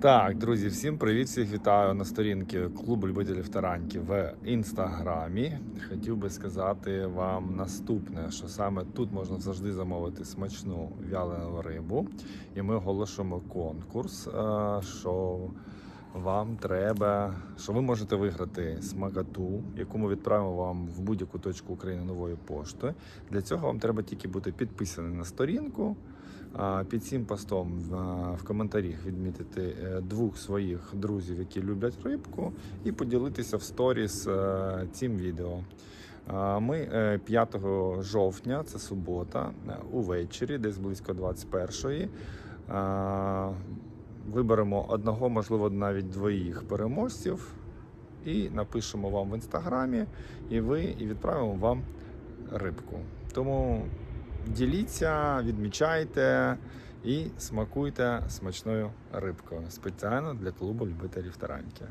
Так, друзі, всім привіт, всіх вітаю на сторінці клубу любителів тараньки в інстаграмі. Хотів би сказати вам наступне, що саме тут можна завжди замовити смачну вялену рибу, і ми оголошуємо конкурс, е, що вам треба, що ви можете виграти смакату, яку ми відправимо вам в будь-яку точку України нової пошти. Для цього вам треба тільки бути підписаним на сторінку. Під цим постом в, коментарях відмітити е, двох своїх друзів, які люблять рибку, і поділитися в сторіс е, цим відео. Ми е, 5 жовтня, це субота, е, увечері, десь близько 21-ї. Виберемо одного, можливо, навіть двоїх переможців, і напишемо вам в інстаграмі, і ви і відправимо вам рибку. Тому діліться, відмічайте і смакуйте смачною рибкою спеціально для клубу любителів тараньки.